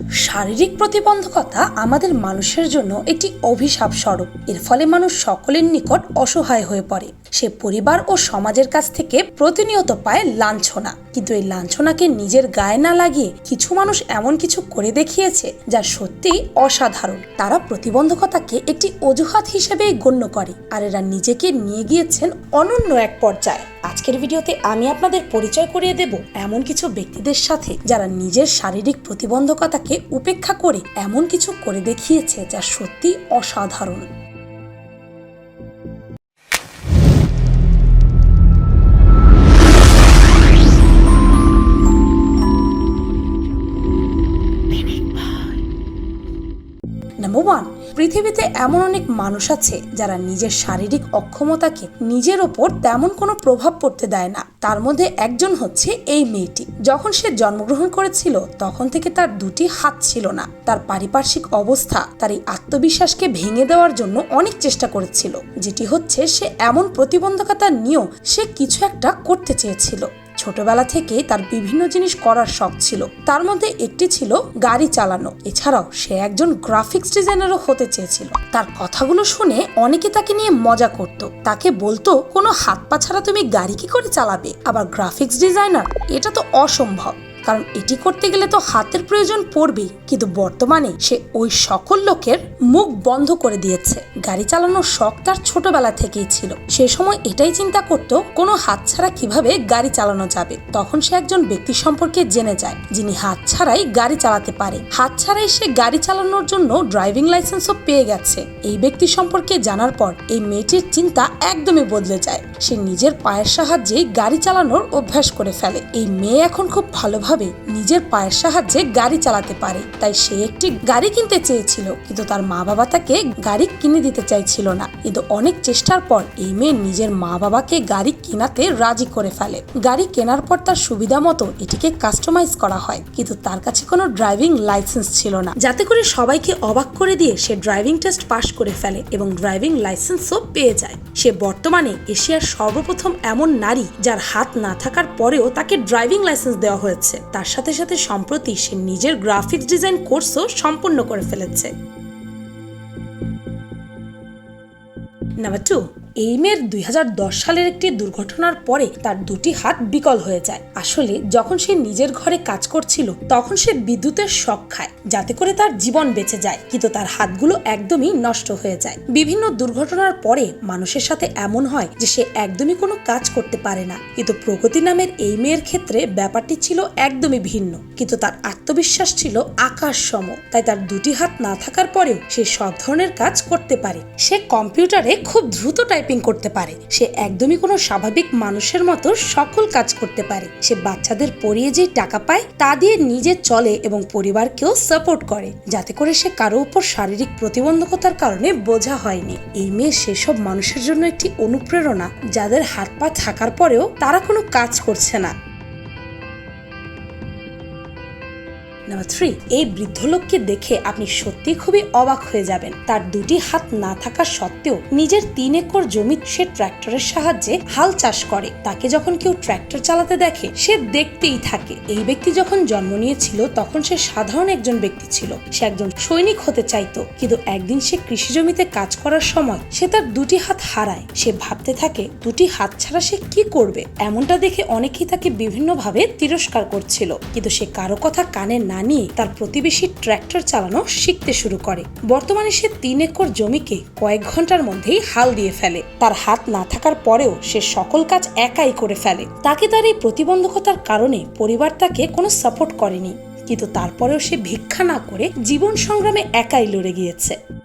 শারীরিক প্রতিবন্ধকতা আমাদের মানুষের জন্য একটি অভিশাপ স্বরূপ। এর ফলে মানুষ সকলের নিকট অসহায় হয়ে পড়ে। সে পরিবার ও সমাজের কাছ থেকে প্রতিনিয়ত পায় লাঞ্ছনা। কিন্তু এই লাঞ্ছনাকে নিজের গায়ে না লাগিয়ে কিছু মানুষ এমন কিছু করে দেখিয়েছে যা সত্যিই অসাধারণ। তারা প্রতিবন্ধকতাকে একটি অজুহাত হিসেবেই গণ্য করে আর এরা নিজেকে নিয়ে গিয়েছেন অনন্য এক পর্যায়ে। আজকের ভিডিওতে আমি আপনাদের পরিচয় করিয়ে দেব এমন কিছু ব্যক্তিদের সাথে যারা নিজের শারীরিক প্রতিবন্ধকতাকে উপেক্ষা করে এমন কিছু করে দেখিয়েছে যা সত্যি অসাধারণ। পৃথিবীতে এমন অনেক মানুষ আছে যারা নিজের শারীরিক অক্ষমতাকে নিজের ওপর তেমন কোনো প্রভাব পড়তে দেয় না। তার মধ্যে একজন হচ্ছে এই মেয়েটি। যখন সে জন্মগ্রহণ করেছিল, তখন থেকে তার দুটি হাত ছিল না। তার পারিপার্শ্বিক অবস্থা, তার এই আত্মবিশ্বাসকে ভেঙে দেওয়ার জন্য অনেক চেষ্টা করেছিল, যেটি হচ্ছে সে এমন প্রতিবন্ধকতা নিয়েও সে কিছু একটা করতে চেয়েছিল। ছোটবেলা থেকে তার বিভিন্ন জিনিস করার শখ ছিল। তার মধ্যে একটি ছিল গাড়ি চালানো। এছাড়াও সে একজন গ্রাফিক্স ডিজাইনারও হতে চেয়েছিল। তার কথাগুলো শুনে অনেকে তাকে নিয়ে মজা করত। তাকে বলতো, কোনো হাত পা ছাড়া তুমি গাড়ি কি করে চালাবে? আবার গ্রাফিক্স ডিজাইনার? এটা তো অসম্ভব। কারণ এটি করতে গেলে তো হাতের প্রয়োজন পড়বেই, কিন্তু বর্তমানে সে ওই সকল লোকের মুখ বন্ধ করে দিয়েছে। গাড়ি চালানোর শখ তার ছোটবেলা থেকেই ছিল। সে সময় এটাই চিন্তা করত, কোনো হাত ছাড়া কীভাবে গাড়ি চালানো যাবে? তখন সে একজন ব্যক্তি সম্পর্কে জেনে যায়, যিনি হাত ছাড়াই গাড়ি চালাতে পারে। হাত ছাড়াই সে গাড়ি চালানোর জন্য ড্রাইভিং লাইসেন্সও পেয়ে গেছে। এই ব্যক্তি সম্পর্কে জানার পর এই মেয়েটির চিন্তা একদমই বদলে যায়। সে নিজের পায়ের সাহায্যে গাড়ি চালানোর অভ্যাস করে ফেলে। এই মেয়ে এখন খুব ভালোভাবে নিজের পায়ের সাহায্যে গাড়ি চালাতে পারে। তাই সে একটি গাড়ি কিনতে চেয়েছিল, কিন্তু তার মা বাবা তাকে গাড়ি কিনে দিতে চাইছিল না। কিন্তু অনেক চেষ্টার পর এই মেয়ে নিজের মা বাবাকে গাড়ি কেনাতে রাজি করে ফেলে। গাড়ি কেনার পর তার সুবিধা মতো এটিকে কাস্টমাইজ করা হয়, কিন্তু তার কাছে কোনো ড্রাইভিং লাইসেন্স ছিল না। যাতে করে সবাইকে অবাক করে দিয়ে সে ড্রাইভিং টেস্ট পাশ করে ফেলে এবং ড্রাইভিং লাইসেন্সও পেয়ে যায়। সে বর্তমানে এশিয়ার সর্বপ্রথম এমন নারী যার হাত না থাকার পরেও তাকে ড্রাইভিং লাইসেন্স দেওয়া হয়েছে। তার সাথে সাথে সম্প্রতি সে নিজের গ্রাফিক্স ডিজাইন কোর্সও সম্পূর্ণ করে ফেলেছে। নাম্বার টু এই মেয়ের দুই হাজার দশ সালের একটি দুর্ঘটনার পরে তার দুটি হাত বিকল হয়ে যায়। আসলে যখন সে নিজের ঘরে কাজ করছিল, তখন সে বিদ্যুতের শখ খায়, যাতে করে তার জীবন বেঁচে যায়। কিন্তু তার হাতগুলো একদমই নষ্ট হয়ে যায়। বিভিন্ন দুর্ঘটনার পরে মানুষের সাথে এমন হয় যে সে একদমই কোনো কাজ করতে পারে না। কিন্তু প্রগতি নামের এই মেয়ের ক্ষেত্রে ব্যাপারটি ছিল একদমই ভিন্ন। কিন্তু তার আত্মবিশ্বাস ছিল আকাশ সম তাই তার দুটি হাত না থাকার পরেও সে সব ধরনের কাজ করতে পারে। সে কম্পিউটারে খুব দ্রুত টাইপিং করতে পারে। সে একদমই কোনো স্বাভাবিক মানুষের মতো সকল কাজ করতে পারে। সে বাচ্চাদের পড়িয়ে যে টাকা পায়, তা দিয়ে নিজে চলে এবং পরিবারকেও সাপোর্ট করে। যাতে করে সে কারও উপর শারীরিক প্রতিবন্ধকতার কারণে বোঝা হয়নি। এই মেয়ে সেসব মানুষের জন্য একটি অনুপ্রেরণা, যাদের হাত পা থাকার পরেও তারা কোনো কাজ করছে না। নাম্বার থ্রি এই বৃদ্ধ লোককে দেখে আপনি সত্যি খুবই অবাক হয়ে যাবেন। তার দুটি হাত না থাকা সত্ত্বেও নিজের তিন একর জমি সে ট্র্যাক্টরের সাহায্যে হাল চাষ করে। তাকে যখন কেউ ট্র্যাক্টর চালাতে দেখে, সে দেখতেই থাকে। এই ব্যক্তি যখন জন্ম নিয়েছিল, তখন সে সাধারণ একজন ব্যক্তি ছিল। সে একজন সৈনিক হতে চাইতো, কিন্তু একদিন সে কৃষি জমিতে কাজ করার সময় সে তার দুটি হাত হারায়। সে ভাবতে থাকে, দুটি হাত ছাড়া সে কি করবে? এমনটা দেখে অনেকেই তাকে বিভিন্নভাবে তিরস্কার করছিল। কিন্তু সে কারও কথা কানে না নিয়ে তার প্রতিবেশী ট্র্যাক্টর চালানো শিখতে শুরু করে। বর্তমানে সে তিন একর জমিকে কয়েক ঘণ্টার মধ্যেই হাল দিয়ে ফেলে। তার হাত না থাকার পরেও সে সকল কাজ একাই করে ফেলে। তাকে তার এই প্রতিবন্ধকতার কারণে পরিবার তাকে কোনো সাপোর্ট করেনি। কিন্তু তারপরেও সে ভিক্ষা না করে জীবন সংগ্রামে একাই লড়ে গিয়েছে।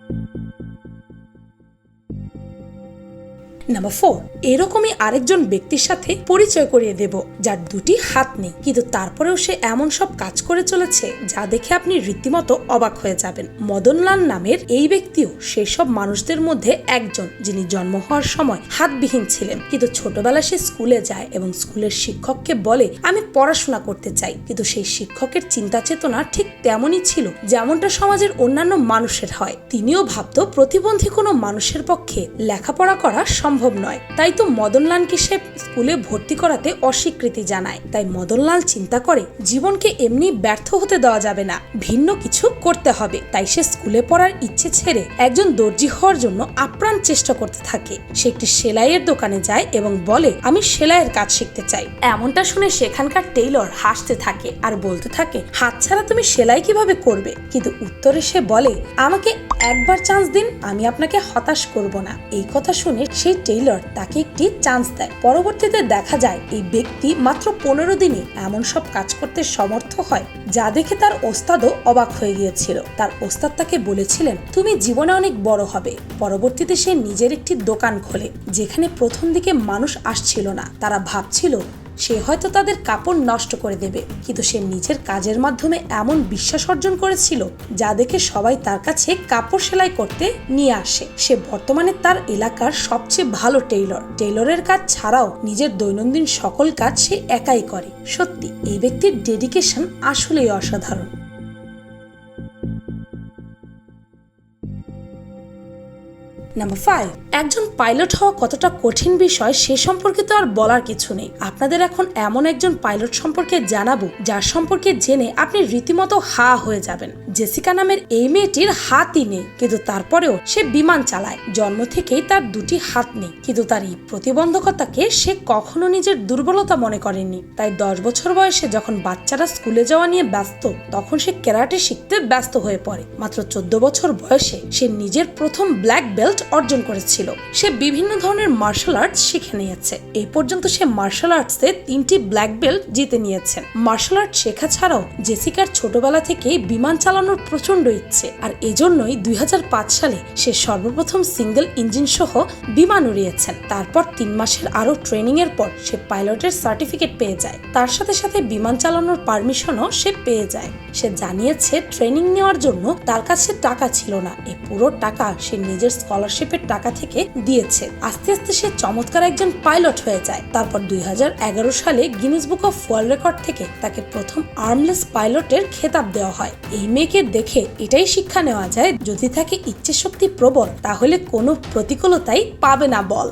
নাম্বার ফোর এরকমই আরেকজন ব্যক্তির সাথে পরিচয় করিয়ে দেব, যার দুটি হাত নেই। কিন্তু তারপরেও সে এমন সব কাজ করে চলেছে, যা দেখে আপনি রীতিমতো অবাক হয়ে যাবেন। মদনলাল নামের এই ব্যক্তিও সেই সব মানুষদের মধ্যে একজন, যিনি জন্ম হওয়ার সময় হাতবিহীন ছিলেন। কিন্তু ছোটবেলা সে স্কুলে যায় এবং স্কুলের শিক্ষককে বলে, আমি পড়াশোনা করতে চাই। কিন্তু সেই শিক্ষকের চিন্তা চেতনা ঠিক তেমনই ছিল, যেমনটা সমাজের অন্যান্য মানুষের হয়। তিনিও ভাবত, প্রতিবন্ধী কোনো মানুষের পক্ষে লেখাপড়া করা সম্ভব সম্ভব নয়। তাই তো মদনলালকে সে স্কুলে ভর্তি করাতে অস্বীকৃতি জানায়। তাই মদনলাল চিন্তা করে, জীবনকে এমনি ব্যর্থ হতে দেওয়া যাবে না। ভিন্ন কিছু করতে হবে। তাই সে স্কুলে পড়ার ইচ্ছে ছেড়ে একজন দর্জি হওয়ার জন্য আপ্রাণ চেষ্টা করতে থাকে। সে একটি সেলাইয়ের দোকানে যায় এবং বলে, আমি সেলাইয়ের কাজ শিখতে চাই। এমনটা শুনে সেখানকার টেইলর হাসতে থাকে আর বলতে থাকে হাত ছাড়া তুমি সেলাই কীভাবে করবে? কিন্তু উত্তরে সে বলে, আমাকে একবার চান্স দিন, আমি আপনাকে হতাশ করব না। এই কথা শুনে সেই টেইলর তাকে একটি চান্স দেয়। পরবর্তীতে দেখা যায়, এই ব্যক্তি মাত্র পনেরো দিনে এমন সব কাজ করতে সমর্থ হয়, যা দেখে তার ওস্তাদও অবাক হয়ে গিয়েছিল। তার ওস্তাদ তাকে বলেছিলেন, তুমি জীবনে অনেক বড় হবে। পরবর্তীতে সে নিজের একটি দোকান খোলে, যেখানে প্রথম দিকে মানুষ আসছিল না। তারা ভাবছিল সে হয়তো তাদের কাপড় নষ্ট করে দেবে। কিন্তু সে নিজের কাজের মাধ্যমে এমন বিশ্বাস অর্জন করেছিল, যা দেখে সবাই তার কাছে কাপড় সেলাই করতে নিয়ে আসে। সে বর্তমানে তার এলাকার সবচেয়ে ভালো টেইলর। টেইলরের কাজ ছাড়াও নিজের দৈনন্দিন সকল কাজ সে একাই করে। সত্যি, এই ব্যক্তির ডেডিকেশন আসলেই অসাধারণ। নাম্বার ফাইভ একজন পাইলট হওয়া কতটা কঠিন বিষয় সে সম্পর্কে তো আর বলার কিছু নেই। আপনাদের এখন এমন একজন পাইলট সম্পর্কে জানাব, যার সম্পর্কে জেনে আপনি রীতিমতো হা হয়ে যাবেন। জেসিকা নামের এই মেয়েটির হাতই নেই, কিন্তু তারপরেও সে বিমান চালায়। জন্ম থেকেই তার দুটি হাত নেই, কিন্তু তার এই প্রতিবন্ধকতাকে সে কখনো নিজের দুর্বলতা মনে করেনি। তাই দশ বছর বয়সে যখন বাচ্চারা স্কুলে যাওয়া নিয়ে ব্যস্ত, তখন সে ক্যারাটে শিখতে ব্যস্ত হয়ে পড়ে। মাত্র চোদ্দ বছর বয়সে সে নিজের প্রথম ব্ল্যাক বেল্ট অর্জন করেছিল। সে বিভিন্ন ধরনের মার্শাল আর্টস শিখে নিয়েছে। এই পর্যন্ত সে মার্শাল আর্টসে তিনটি ব্ল্যাক বেল্ট জিতে নিয়েছেন মার্শাল আর্ট শেখা ছাড়াও জেসিকার ছোটবেলা থেকেই বিমান চালানোর প্রচণ্ড ইচ্ছে। আর এজন্যই দুই হাজার পাঁচ সালে সে সর্বপ্রথম সিঙ্গেল ইঞ্জিন সহ বিমান উড়িয়েছেন। তারপর তিন মাসের আরও ট্রেনিং এর পর সে পাইলটের সার্টিফিকেট পেয়ে যায়। তার সাথে সাথে বিমান চালানোর পারমিশনও সে পেয়ে যায়। সে জানিয়েছে ট্রেনিং নেওয়ার জন্য তার কাছে টাকা ছিল না। এ পুরো টাকা সে নিজের স্কলারশিপের টাকা থেকে দিয়েছে। আস্তে আস্তে সে চমৎকার একজন পাইলট হয়ে যায়। তারপর দুই হাজার এগারো সালে Guinness book of world record থেকে তাকে প্রথম আর্মলেস পাইলটের খেতাব দেওয়া হয়। এই মেয়েকে দেখে এটাই শিক্ষা নেওয়া যায়, যদি থাকে ইচ্ছে শক্তি প্রবল, তাহলে কোনো প্রতিকূলতাই পাবে না বল।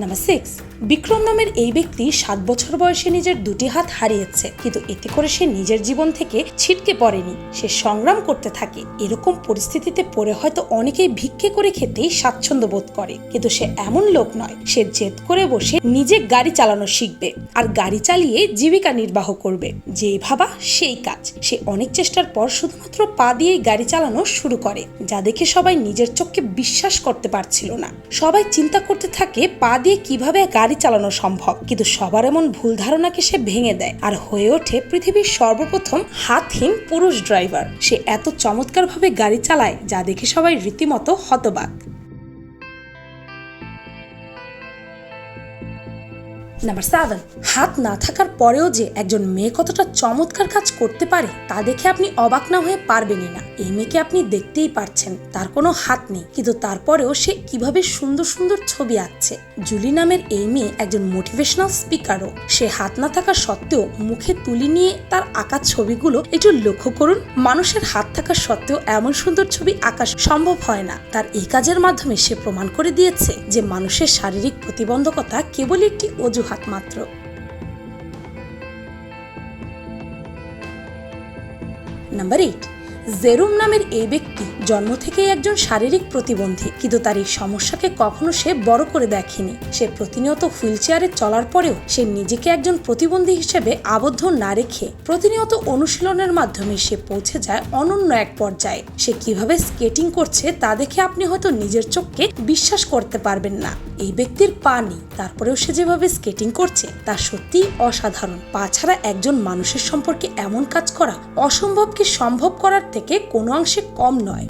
নাম্বার সিক্স বিক্রম নামের এই ব্যক্তি সাত বছর বয়সে নিজের দুটি হাত হারিয়েছে, কিন্তু এতে করে সে নিজের জীবন থেকে ছিটকে পড়েনি। সে সংগ্রাম করতে থাকে। এরকম পরিস্থিতিতে পড়ে হয়তো অনেকেই ভিক্ষে করে খেতেই স্বাচ্ছন্দ্য বোধ করে, কিন্তু সে এমন লোক নয়। সে জেদ করে বসে নিজে গাড়ি চালানো শিখবে আর গাড়ি চালিয়ে জীবিকা নির্বাহ করবে। যেই ভাবা সেই কাজ। সে অনেক চেষ্টার পর শুধুমাত্র পা দিয়েই গাড়ি চালানো শুরু করে, যা দেখে সবাই নিজের চোখকে বিশ্বাস করতে পারছিল না। সবাই চিন্তা করতে থাকে, পা দিয়ে কীভাবে গাড়ি চালানো সম্ভব, কিন্তু সবার এমন ভুল ধারণাকে সে ভেঙে দেয়। আর হয়ে ওঠে পৃথিবীর সর্বপ্রথম হাতহীন পুরুষ ড্রাইভার। সে এত চমৎকারভাবে গাড়ি চালায়, যা দেখে সবাই রীতিমতো হতবাক। নাম্বার সেভেন হাত না থাকার পরেও যে একজন মেয়ে কতটা চমৎকার কাজ করতে পারে তা দেখে আপনি অবাক না হয়ে পারবেনই না। এই মেয়েকে আপনি দেখতেই পারছেন, তার কোনো হাত নেই। কিন্তু তারপরেও সে কীভাবে সুন্দর সুন্দর ছবি আঁকছে। জুলি নামের এই মেয়ে একজন মোটিভেশনাল স্পিকারও সে হাত না থাকা সত্ত্বেও মুখে তুলি নিয়ে তার আঁকা ছবিগুলো একটু লক্ষ্য করুন। মানুষের হাত থাকা সত্ত্বেও এমন সুন্দর ছবি আঁকা সম্ভব হয় না। তার এই কাজের মাধ্যমে সে প্রমাণ করে দিয়েছে যে মানুষের শারীরিক প্রতিবন্ধকতা কেবল একটি অজুহাত। মাত্র। নাম্বার এইট জেরুম নামের এই ব্যক্তি জন্ম থেকেই একজন শারীরিক প্রতিবন্ধী, কিন্তু তার এই সমস্যাকে কখনো সে বড় করে দেখেনি। সে প্রতিনিয়ত হুইল চেয়ারে চলার পরেও সে নিজেকে একজন প্রতিবন্ধী হিসেবে আবদ্ধ না রেখে প্রতিনিয়ত অনুশীলনের মাধ্যমে সে পৌঁছে যায় অনন্য এক পর্যায়ে। সে কীভাবে স্কেটিং করছে তা দেখে আপনি হয়তো নিজের চোখকে বিশ্বাস করতে পারবেন না। এই ব্যক্তির পা নেই, তারপরেও সে যেভাবে স্কেটিং করছে তা সত্যিই অসাধারণ। পা ছাড়া একজন মানুষের সম্পর্কে এমন কাজ করা অসম্ভবকে সম্ভব করার থেকে কোনো অংশে কম নয়।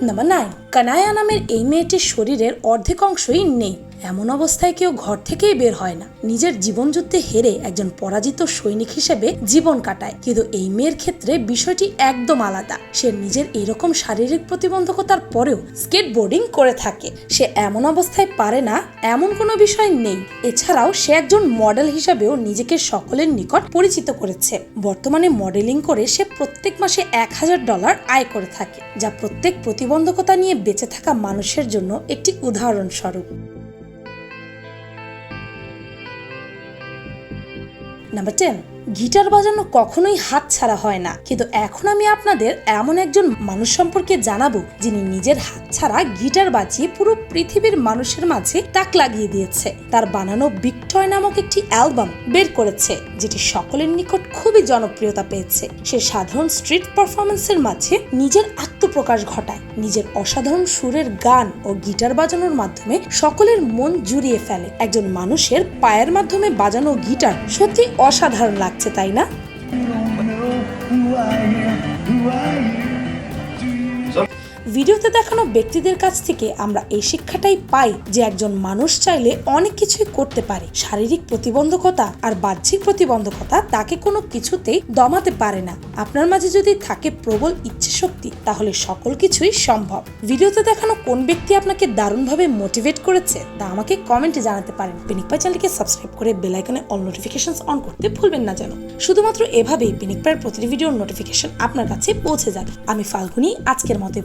নাম্বার নাইন কানায়া নামের এই মেয়েটির শরীরের অর্ধেক অংশই নেই। এমন অবস্থায় কেউ ঘর থেকেই বের হয় না। নিজের জীবনযুদ্ধে হেরে একজন পরাজিত সৈনিক হিসেবে জীবন কাটায়। কিন্তু এই মেয়ের ক্ষেত্রে বিষয়টি একদম আলাদা। সে নিজের এরকম শারীরিক প্রতিবন্ধকতার পরেও স্কেটবোর্ডিং করে থাকে। সে এমন অবস্থায় পারে না, এমন কোনো বিষয় নেই। এছাড়াও সে একজন মডেল হিসাবেও নিজেকে সকলের নিকট পরিচিত করেছে। বর্তমানে মডেলিং করে সে প্রত্যেক মাসে এক হাজার ডলার আয় করে থাকে, যা প্রত্যেক প্রতিবন্ধকতা নিয়ে বেঁচে থাকা মানুষের জন্য একটি উদাহরণস্বরূপ। নাম্বার টেন গিটার বাজানো কখনোই হাত ছাড়া হয় না। কিন্তু এখন আমি আপনাদের এমন একজন মানুষ সম্পর্কে জানাব, যিনি নিজের হাত ছাড়া গিটার বাজিয়ে পুরো পৃথিবীর মানুষের মাঝে তাক লাগিয়ে দিয়েছে। তার বানানো বিক্টয় নামক একটি অ্যালবাম বের করেছে, যেটি সকলের নিকট খুবই জনপ্রিয়তা পেয়েছে। সে সাধারণ স্ট্রিট পারফরমেন্সের মাঝে নিজের আত্মপ্রকাশ ঘটায়। নিজের অসাধারণ সুরের গান ও গিটার বাজানোর মাধ্যমে সকলের মন জুড়িয়ে ফেলে। একজন মানুষের পায়ের মাধ্যমে বাজানো গিটার সত্যি অসাধারণ লাগছে তাই না? ভিডিওতে দেখানো ব্যক্তিদের কাছ থেকে আমরা এই শিক্ষাটাই পাই যে একজন মানুষ চাইলে অনেক কিছুই করতে পারে। শারীরিক প্রতিবন্ধকতা আর বাহ্যিক প্রতিবন্ধকতা তাকে কোনো কিছুতেই দমাতে পারে না। আপনার মাঝে যদি থাকে প্রবল ইচ্ছে শক্তি তাহলে সকল কিছুই সম্ভব। ভিডিওতে দেখানো কোন ব্যক্তি আপনাকে দারুণভাবে মোটিভেট করেছে, তা আমাকে কমেন্টে জানাতে পারেন। পিনিকপাই চ্যানেলকে সাবস্ক্রাইব করে বেল আইকনে অল নোটিফিকেশন অন করতে ভুলবেন না যেন। শুধুমাত্র এভাবেই পিনিকপাইয়ের প্রতিটি ভিডিওর নোটিফিকেশন আপনার কাছে পৌঁছে যাবে। আমি ফাল্গুনি, আজকের মতো এ